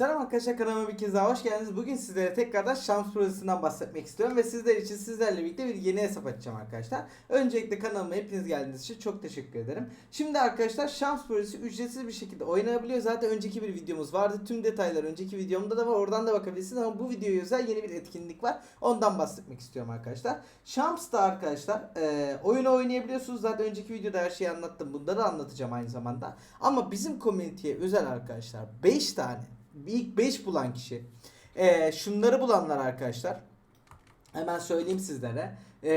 Selam arkadaşlar kanalıma bir kez daha hoş geldiniz. Bugün sizlere tekrardan Şams projesinden bahsetmek istiyorum ve sizler için sizlerle birlikte bir yeni hesap açacağım arkadaşlar. Öncelikle kanalıma hepiniz geldiğiniz için çok teşekkür ederim. Şimdi arkadaşlar Şams projesi ücretsiz bir şekilde oynanabiliyor. Zaten önceki bir videomuz vardı. Tüm detaylar önceki videomda da var. Oradan da bakabilirsiniz ama bu videoya özel yeni bir etkinlik var. Ondan bahsetmek istiyorum arkadaşlar. Şams'ta arkadaşlar e, oyunu oynayabiliyorsunuz. Zaten önceki videoda her şeyi anlattım. Bunları anlatacağım aynı zamanda. Ama bizim komüniteye özel arkadaşlar 5 tane ilk 5 bulan kişi. E, şunları bulanlar arkadaşlar. Hemen söyleyeyim sizlere. E,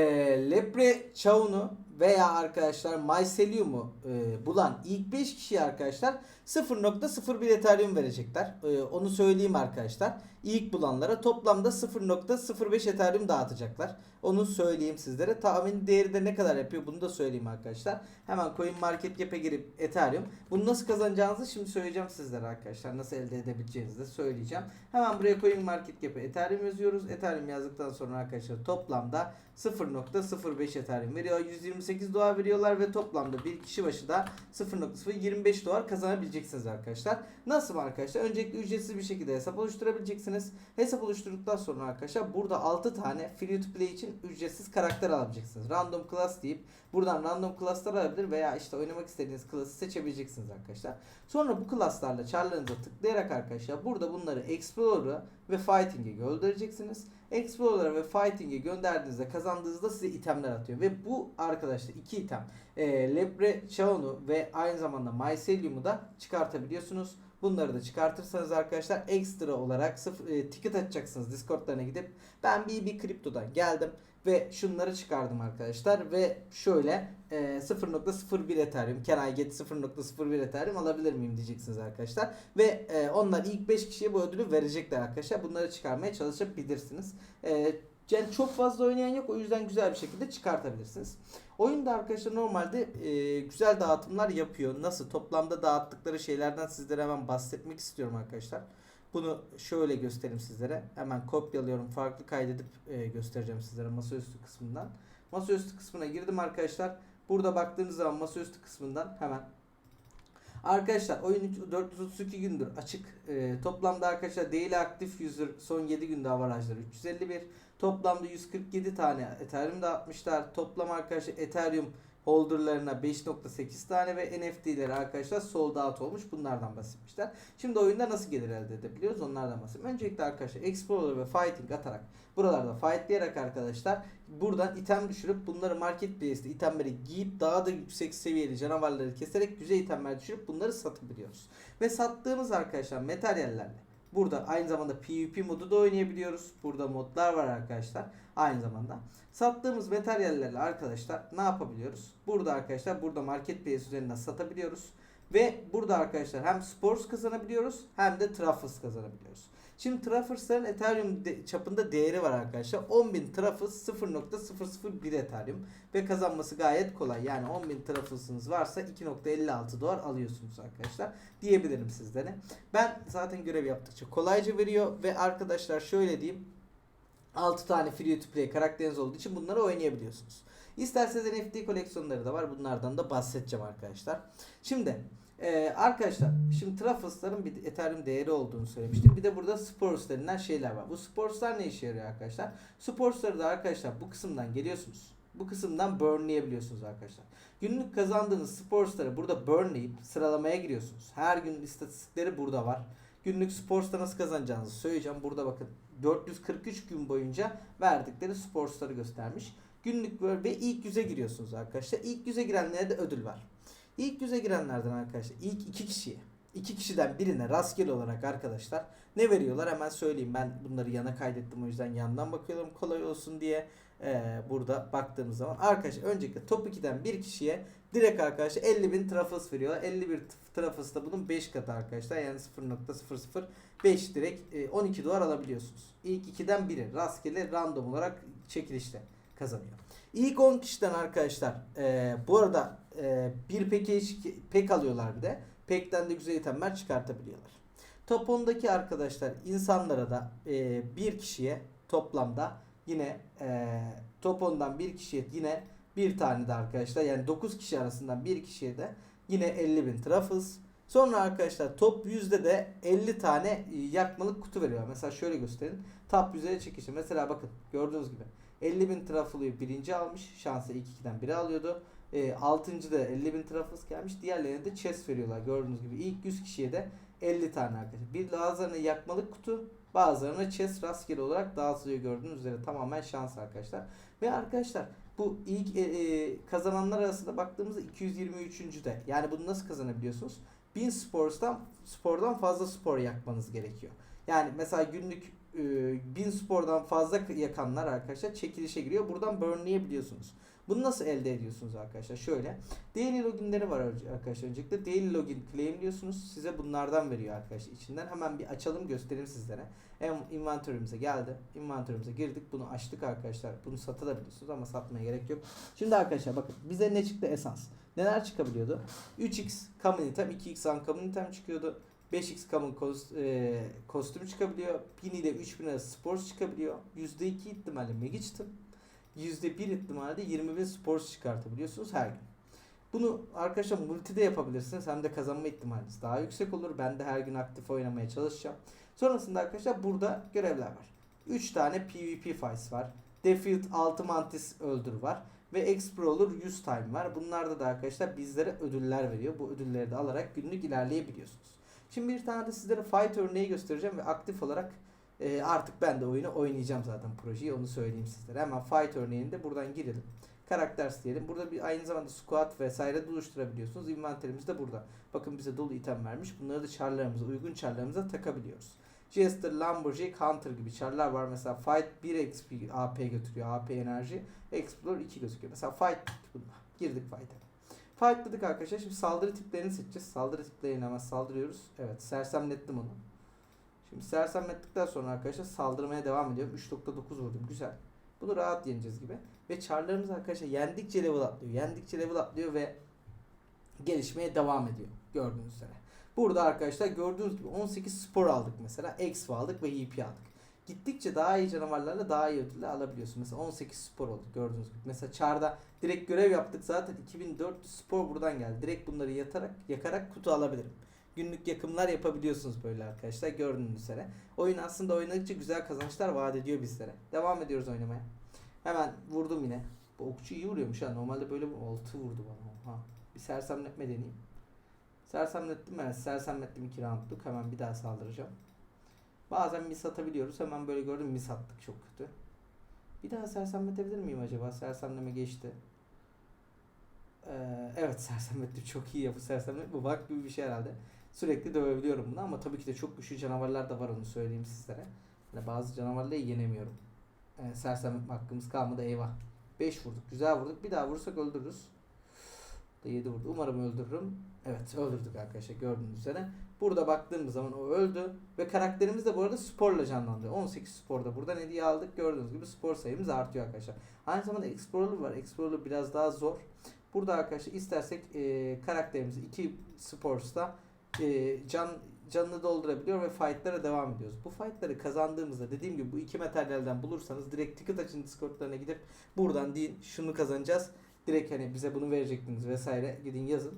Lepre Çavunu veya arkadaşlar Mycelium'u e, bulan ilk 5 kişiye arkadaşlar 0.01 Ethereum verecekler. E, onu söyleyeyim arkadaşlar. İlk bulanlara toplamda 0.05 Ethereum dağıtacaklar. Onu söyleyeyim sizlere. Tahmin değeri de ne kadar yapıyor bunu da söyleyeyim arkadaşlar. Hemen Coin Market Cap'e girip Ethereum. Bunu nasıl kazanacağınızı şimdi söyleyeceğim sizlere arkadaşlar. Nasıl elde edebileceğinizi de söyleyeceğim. Hemen buraya Coin Market Cap'e Ethereum yazıyoruz. Ethereum yazdıktan sonra arkadaşlar toplamda 0.05 Ethereum veriyor. 128 dolar veriyorlar ve toplamda bir kişi başı da 0.025 dolar kazanabileceksiniz arkadaşlar. Nasıl arkadaşlar? Öncelikle ücretsiz bir şekilde hesap oluşturabileceksiniz. Hesap oluşturduktan sonra arkadaşlar burada 6 tane free to play için ücretsiz karakter alabileceksiniz. Random class deyip buradan random class'lar alabilir veya işte oynamak istediğiniz class'ı seçebileceksiniz arkadaşlar. Sonra bu class'larla çarlarınıza tıklayarak arkadaşlar burada bunları Explorer'a ve Fighting'e göndereceksiniz. Explorer'a ve Fighting'e gönderdiğinizde kazandığınızda size itemler atıyor. Ve bu arkadaşlar iki item e, Lebre Chaonu ve aynı zamanda Mycelium'u da çıkartabiliyorsunuz. Bunları da çıkartırsanız arkadaşlar ekstra olarak sıfır, e, ticket açacaksınız Discord'larına gidip. Ben bir bir kriptodan geldim ve şunları çıkardım arkadaşlar ve şöyle e, 0.01 Ethereum can I get 0.01 Ethereum alabilir miyim diyeceksiniz arkadaşlar. Ve e, onlar ilk 5 kişiye bu ödülü verecekler arkadaşlar. Bunları çıkarmaya çalışabilirsiniz. E, yani çok fazla oynayan yok o yüzden güzel bir şekilde çıkartabilirsiniz. Oyunda arkadaşlar normalde e, güzel dağıtımlar yapıyor. Nasıl toplamda dağıttıkları şeylerden sizlere hemen bahsetmek istiyorum arkadaşlar. Bunu şöyle göstereyim sizlere. Hemen kopyalıyorum. Farklı kaydedip e, göstereceğim sizlere masaüstü kısmından. Masaüstü kısmına girdim arkadaşlar. Burada baktığınız zaman masaüstü kısmından hemen Arkadaşlar oyun 432 gündür açık. E, toplamda arkadaşlar daily aktif user son 7 günde avarajları 351. Toplamda 147 tane Ethereum dağıtmışlar. Toplam arkadaşlar Ethereum holderlarına 5.8 tane ve NFT'leri arkadaşlar sold out olmuş. Bunlardan bahsetmişler. Şimdi oyunda nasıl gelir elde edebiliyoruz? Onlardan bahsedeyim. Öncelikle arkadaşlar Explorer ve Fighting atarak buralarda fightlayarak arkadaşlar buradan item düşürüp bunları marketplace'te itemleri giyip daha da yüksek seviyeli canavarları keserek güzel itemler düşürüp bunları satabiliyoruz. Ve sattığımız arkadaşlar materyallerle Burada aynı zamanda PvP modu da oynayabiliyoruz. Burada modlar var arkadaşlar. Aynı zamanda. Sattığımız materyallerle arkadaşlar ne yapabiliyoruz? Burada arkadaşlar burada marketplace üzerinden satabiliyoruz. Ve burada arkadaşlar hem Spores kazanabiliyoruz hem de Truffles kazanabiliyoruz. Şimdi Truffles'ların Ethereum de, çapında değeri var arkadaşlar. 10.000 Truffles 0.001 Ethereum ve kazanması gayet kolay. Yani 10.000 Truffles'ınız varsa 2.56 dolar alıyorsunuz arkadaşlar diyebilirim sizlere. Ben zaten görev yaptıkça kolayca veriyor ve arkadaşlar şöyle diyeyim 6 tane free to play karakteriniz olduğu için bunları oynayabiliyorsunuz. İsterseniz NFT koleksiyonları da var. Bunlardan da bahsedeceğim arkadaşlar. Şimdi ee, arkadaşlar şimdi Truffles'ların bir Ethereum değeri olduğunu söylemiştim. Bir de burada Spores denilen şeyler var. Bu Spores'lar ne işe yarıyor arkadaşlar? Spores'ları da arkadaşlar bu kısımdan geliyorsunuz. Bu kısımdan burnlayabiliyorsunuz arkadaşlar. Günlük kazandığınız Spores'ları burada burnlayıp sıralamaya giriyorsunuz. Her gün istatistikleri burada var. Günlük Spores'ta nasıl kazanacağınızı söyleyeceğim. Burada bakın 443 gün boyunca verdikleri Spores'ları göstermiş. Günlük ve ilk yüze giriyorsunuz arkadaşlar. İlk yüze girenlere de ödül var. İlk yüze girenlerden arkadaşlar ilk iki kişiye iki kişiden birine rastgele olarak arkadaşlar ne veriyorlar? Hemen söyleyeyim. Ben bunları yana kaydettim o yüzden yandan bakıyorum. Kolay olsun diye ee, burada baktığımız zaman. Arkadaşlar öncelikle top 2'den bir kişiye direkt arkadaşlar 50 bin trafos veriyorlar. 51 trafos da bunun 5 katı arkadaşlar. Yani 0.005 direkt 12 e, dolar alabiliyorsunuz. İlk 2'den biri rastgele random olarak çekilişte kazanıyor. İlk 10 kişiden arkadaşlar e, bu arada e, bir peke pek alıyorlar bir de. Pekten de güzel itemler çıkartabiliyorlar. Top 10'daki arkadaşlar insanlara da e, bir kişiye toplamda yine e, top 10'dan bir kişiye yine bir tane de arkadaşlar yani 9 kişi arasından bir kişiye de yine 50 bin truffles Sonra arkadaşlar top 100'de de 50 tane e, yakmalık kutu veriyor. Mesela şöyle gösterin. Top 100'e çekişi. Mesela bakın gördüğünüz gibi 50 bin trafoluyu birinci almış. Şansı ilk ikiden biri alıyordu. E, 6. da 50 bin trafos gelmiş. Diğerlerine de chest veriyorlar. Gördüğünüz gibi ilk 100 kişiye de 50 tane arkadaşlar. Bir bazılarına yakmalık kutu bazılarına chest rastgele olarak dağıtılıyor gördüğünüz üzere. Tamamen şans arkadaşlar. Ve arkadaşlar bu ilk e, e, kazananlar arasında baktığımızda 223. de. Yani bunu nasıl kazanabiliyorsunuz? 1000 spordan spordan fazla spor yakmanız gerekiyor. Yani mesela günlük e, 1000 spordan fazla yakanlar arkadaşlar çekilişe giriyor. Buradan burnlayabiliyorsunuz. Bunu nasıl elde ediyorsunuz arkadaşlar? Şöyle. Daily loginleri var arkadaşlar. Öncelikle daily login claimliyorsunuz. Size bunlardan veriyor arkadaşlar. İçinden hemen bir açalım göstereyim sizlere. Hem inventörümüze geldi. Inventörümüze girdik. Bunu açtık arkadaşlar. Bunu satabiliyorsunuz ama satmaya gerek yok. Şimdi arkadaşlar bakın bize ne çıktı esans. Neler çıkabiliyordu? 3x common item, 2x uncommon item çıkıyordu. 5x common kost, e, kostüm çıkabiliyor. 1000 ile 3000 arası sports çıkabiliyor. %2 ihtimalle mega item. %1 ihtimalle 20 bin sports çıkartabiliyorsunuz her gün. Bunu arkadaşlar multide yapabilirsiniz. Hem de kazanma ihtimaliniz daha yüksek olur. Ben de her gün aktif oynamaya çalışacağım. Sonrasında arkadaşlar burada görevler var. 3 tane PvP fights var. Defeat 6 mantis öldür var. Ve Explorer 100 time var. Bunlarda da arkadaşlar bizlere ödüller veriyor. Bu ödülleri de alarak günlük ilerleyebiliyorsunuz. Şimdi bir tane de sizlere fight örneği göstereceğim ve aktif olarak e, artık ben de oyunu oynayacağım zaten projeyi onu söyleyeyim sizlere. Hemen fight örneğinde buradan girelim. Karakter diyelim. Burada bir aynı zamanda squad vesaire de oluşturabiliyorsunuz. Inventerimiz de burada. Bakın bize dolu item vermiş. Bunları da çarlarımıza, uygun çarlarımıza takabiliyoruz. Jester, Lumberjack, Hunter gibi çarlar var. Mesela Fight 1 XP AP götürüyor. AP enerji. Explorer 2 gözüküyor. Mesela Fight. Girdik Fight'a. Fightladık arkadaşlar. Şimdi saldırı tiplerini seçeceğiz. Saldırı tiplerine hemen saldırıyoruz. Evet sersemlettim onu. Şimdi sersemlettikten sonra arkadaşlar saldırmaya devam ediyorum. 3.9 vurdum. Güzel. Bunu rahat yeneceğiz gibi. Ve çarlarımız arkadaşlar yendikçe level atlıyor. Yendikçe level atlıyor ve gelişmeye devam ediyor. Gördüğünüz üzere. Burada arkadaşlar gördüğünüz gibi 18 spor aldık mesela. Exp aldık ve EP aldık. Gittikçe daha iyi canavarlarla daha iyi ödüller alabiliyorsun. Mesela 18 spor oldu gördüğünüz gibi. Mesela çarda direkt görev yaptık zaten 2400 spor buradan geldi. Direkt bunları yatarak yakarak kutu alabilirim. Günlük yakımlar yapabiliyorsunuz böyle arkadaşlar gördüğünüz üzere. Oyun aslında oynadıkça güzel kazançlar vaat ediyor bizlere. Devam ediyoruz oynamaya. Hemen vurdum yine. Bu okçu iyi vuruyormuş ha. Normalde böyle bir 6 vurdu bana. Ha. Bir sersemletme deneyeyim. Sersemlettim evet. Sersemlettim 2 roundluk. Hemen bir daha saldıracağım. Bazen mis atabiliyoruz. Hemen böyle gördüm mis attık çok kötü. Bir daha sersemletebilir miyim acaba? Sersemleme geçti. Ee, evet sersemlettim. Çok iyi yapı sersemletme. Bu bak gibi bir şey herhalde. Sürekli dövebiliyorum bunu ama tabii ki de çok güçlü canavarlar da var onu söyleyeyim sizlere. Yani bazı canavarları yenemiyorum. Ee, sersemletme hakkımız kalmadı eyvah. 5 vurduk. Güzel vurduk. Bir daha vursak öldürürüz. Da 7 vurdu. Umarım öldürürüm. Evet öldürdük arkadaşlar gördüğünüz üzere. Burada baktığımız zaman o öldü. Ve karakterimiz de bu arada sporla canlandı. 18 sporda buradan hediye aldık. Gördüğünüz gibi spor sayımız artıyor arkadaşlar. Aynı zamanda Explorer var. Explorer biraz daha zor. Burada arkadaşlar istersek e, karakterimizi 2 Sports'ta e, can canını doldurabiliyor ve fightlara devam ediyoruz. Bu fightları kazandığımızda dediğim gibi bu iki materyalden bulursanız direkt ticket açın Discord'larına gidip buradan deyin şunu kazanacağız. Direkt hani bize bunu verecektiniz vesaire gidin yazın.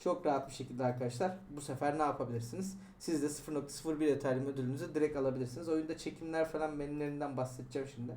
Çok rahat bir şekilde arkadaşlar bu sefer ne yapabilirsiniz? Siz de 0.01 Ethereum ödülünüzü direkt alabilirsiniz. Oyunda çekimler falan menülerinden bahsedeceğim şimdi.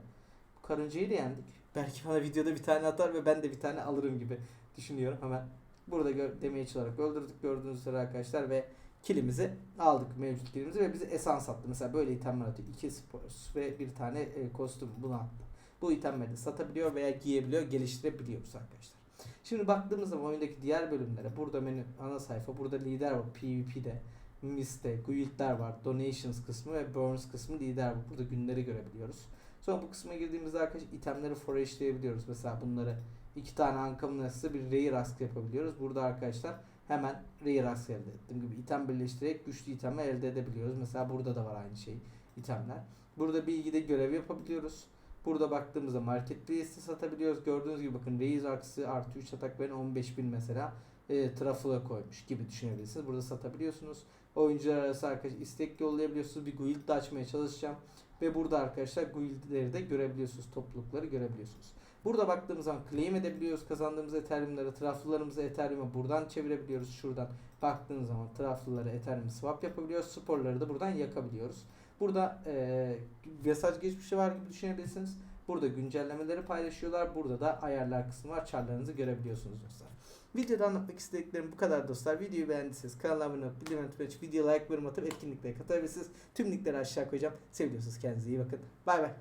Bu karıncayı da yendik. Belki bana videoda bir tane atar ve ben de bir tane alırım gibi düşünüyorum hemen. Burada gör, damage olarak öldürdük gördüğünüz üzere arkadaşlar ve kilimizi aldık mevcut kilimizi ve bize esans attı. Mesela böyle itemler atıyor. 2 spors ve bir tane e, kostüm bunu attı. Bu itemleri de satabiliyor veya giyebiliyor, geliştirebiliyoruz arkadaşlar. Şimdi baktığımız zaman oyundaki diğer bölümlere burada menü ana sayfa, burada lider var PvP'de, Mist'te, Guild'ler var, Donations kısmı ve Burns kısmı lider var. Burada günleri görebiliyoruz. Sonra bu kısma girdiğimizde arkadaşlar itemleri forageleyebiliyoruz. Mesela bunları iki tane uncommon bir rare ask yapabiliyoruz. Burada arkadaşlar hemen rare ask elde ettiğim gibi item birleştirerek güçlü itemler elde edebiliyoruz. Mesela burada da var aynı şey itemler. Burada bilgide görev yapabiliyoruz. Burada baktığımızda marketplace'te satabiliyoruz. Gördüğünüz gibi bakın Raise Axe'ı artı 3 atak veren 15.000 mesela e, trafola koymuş gibi düşünebilirsiniz. Burada satabiliyorsunuz. Oyuncular arası arkadaş istek yollayabiliyorsunuz. Bir guild da açmaya çalışacağım. Ve burada arkadaşlar guildleri de görebiliyorsunuz. Toplulukları görebiliyorsunuz. Burada baktığımız zaman claim edebiliyoruz. Kazandığımız Ethereum'ları, traflolarımızı Ethereum'a buradan çevirebiliyoruz. Şuradan baktığınız zaman traflıları Ethereum swap yapabiliyoruz. Sporları da buradan yakabiliyoruz. Burada e, mesaj geçmişi var gibi düşünebilirsiniz. Burada güncellemeleri paylaşıyorlar. Burada da ayarlar kısmı var. Çarlarınızı görebiliyorsunuz dostlar. Videoda anlatmak istediklerim bu kadar dostlar. Videoyu beğendiyseniz kanala abone olup bildirim açıp video like yorum atıp etkinliklere katılabilirsiniz. Tüm linkleri aşağı koyacağım. Seviyorsunuz kendinize iyi bakın. Bay bay.